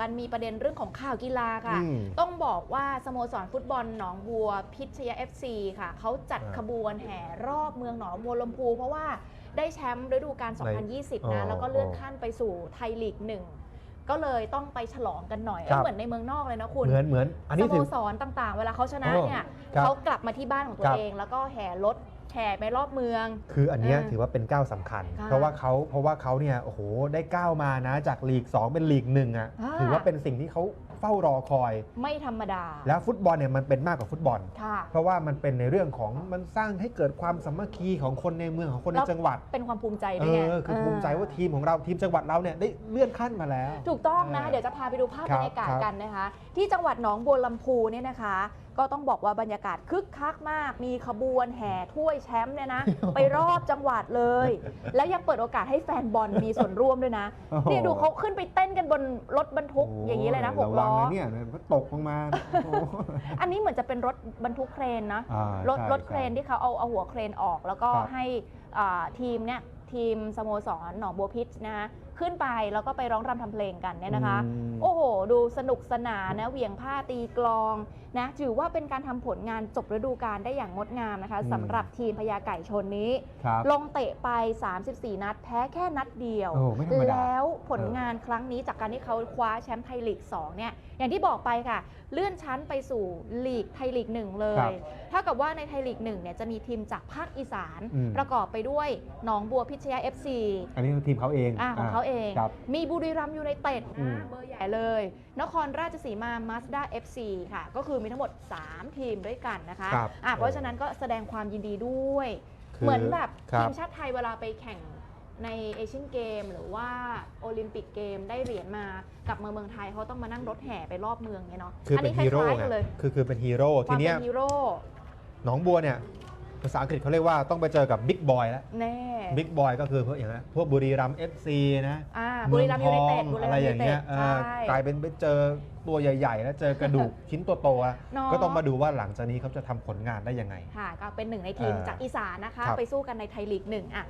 กันมีประเด็นเรื่องของข่าวกีฬาค่ะ อืมต้องบอกว่าสโมสรฟุตบอลหนองบัวพิชยา FC ค่ะ เขาจัดอ่าขบวนแห่รอบเมืองหนองบัวลำพูเพราะว่าได้แชมป์ฤดูกาลในอ๋2020อนะแล้วก็เลื่อนขั้นไปสู่ไทยลีกหนึ่ง ก็เลยต้องไปฉลองกันหน่อยครับ เหมือนในเมืองนอกเลยนะคุณ เหมือนเหมือนอันนี้สโมถือ สรต่างๆ เวลาเขาชนะอ๋อเนี่ยครับเขากลับมาที่บ้านของตัควรับเอง แล้วก็แห่รถ แห่ไปรอบเมือง คืออันเนี้ยอ่าถือว่าเป็นก้าวสำคัญ ค่ะเพราะว่าเขาเพราะว่าเขาเนี่ยโอ้โหได้ก้าวมานะจากลีก 2 เป็นลีกหนึ่งอะอ่า ถือว่าเป็นสิ่งที่เขา เฝ้ารอคอย ไม่ธรรมดา แล้วฟุตบอลเนี่ยมันเป็นมากกว่าฟุตบอล ค่ะ เพราะว่ามันเป็นในเรื่องของมันสร้างให้เกิดความสามัคคีของคนในเมืองของคนในแล้วจังหวัด เป็นความภูมิใจเอด้วยไงอคือภูมิใจว่าทีมของเราทีมจังหวัดเราเนี่ยได้เลื่อนขั้นมาแล้ว ถูกต้องนะเออเดี๋ยวจะพาไปดูภาพครับบรรยากาศครับ กันนะคะ ที่จังหวัดหนองบัวลำพูเนี่ยนะคะ ก็ต้องบอกว่าบรรยากาศคึกคักมาก มีขบวนแห่ถ้วยแชมป์เนี่ยนะ ไปรอบจังหวัดเลย แล้วยังเปิดโอกาสให้แฟนบอลมีส่วนร่วมด้วยนะ โอ้โห เนี่ยดูเขาขึ้นไปเต้นกันบนรถบรรทุกอย่างนี้เลยนะหกระวัล้งอนะเนี่ยมันตกลงมาโอ้โหอันนี้เหมือนจะเป็นรถบรรทุกเครนนะอ่ารถใช่รถเครนที่เขาเอาเอาหัวเครนออก แล้วก็ครับให้อ่าทีมเนี่ย ทีมสโมสรหนองบัวพิชนะคะขึ้นไปแล้วก็ไปร้องรำทำเพลงกันเนี่ยนะคะ อืม โอ้โห ดูสนุกสนานนะเหวี่ยงผ้าตีกลองนะถือว่าเป็นการทำผลงานจบฤดูกาลได้อย่างงดงามนะคะอืม สำหรับทีมพญาไก่ชนนี้ ครับ ลงเตะไป 34 นัด แพ้แค่นัดเดียว โอ้ไม่ธรรมดา แล้วผลงานครั้งนี้จากการที่เขาคว้าแชมป์ไทยลีก 2 เนี่ย อย่างที่บอกไปค่ะ เลื่อนชั้นไปสู่ลีกไทยลีก 1 เลครัยบถ้ากับว่าในไทยลีก 1 เนี่ยจะมีทีมจากภาคอีสาน อืมประกอบไปด้วยหนองบัวพิชยา FC อันนี้คือทีมเขาเองอ่าของเขาเอง ครับ มีบุรีรัมย์ยูไนเต็ดอืม นะเบอร์ใหญ่เลย นครราชสีมามาสด้า FC ค่ะ ก็คือมีทั้งหมด 3 ทีมด้วยกันนะคะครับอะเพราะฉะนั้นก็แสดงความยินดีด้วย คือเหมือนแบบครับ ทีมชาติไทยเวลาไปแข่งในเอเชียนเกม หรือว่าโอลิมปิกเกมได้เหรียญมากลับมาเมืองไทยเขาต้องมานั่งรถแห่ไปรอบเมืองเนี่ยเนาะคือเป็นนี้คฮีโร่ล้ายๆไงกันเลยคือคือเป็นฮีโร่คทีวามเนี้เป็ยนฮีโร่ หนองบัวเนี่ย ภาษาอังกฤษเขาเรียกว่าต้องไปเจอกับบิ๊กบอยแล้วแน่บิ๊กบอยก็คือพวกอย่างนั้นพวกบุรีรัมย์เอฟซีนะอ่าบุรีรัมย์ยูไนเต็ดมืบุองรีทองรัอะมไรย์ยูอไนย่างเต็เงี้ดยเออใช่กลายเป็นไปเจอตัวใหญ่ๆ แล้วเจอกระดูกชิ้นโตๆอะเนาะก็ต้องมาดูว่าหลังจากนี้เขาจะทำผลงานได้ยังไงค่ะก็เป็นหนึ่งในทีมเออจากอีสานนะคะครับไปสู้กันในไทยลีกหนึ่งอะ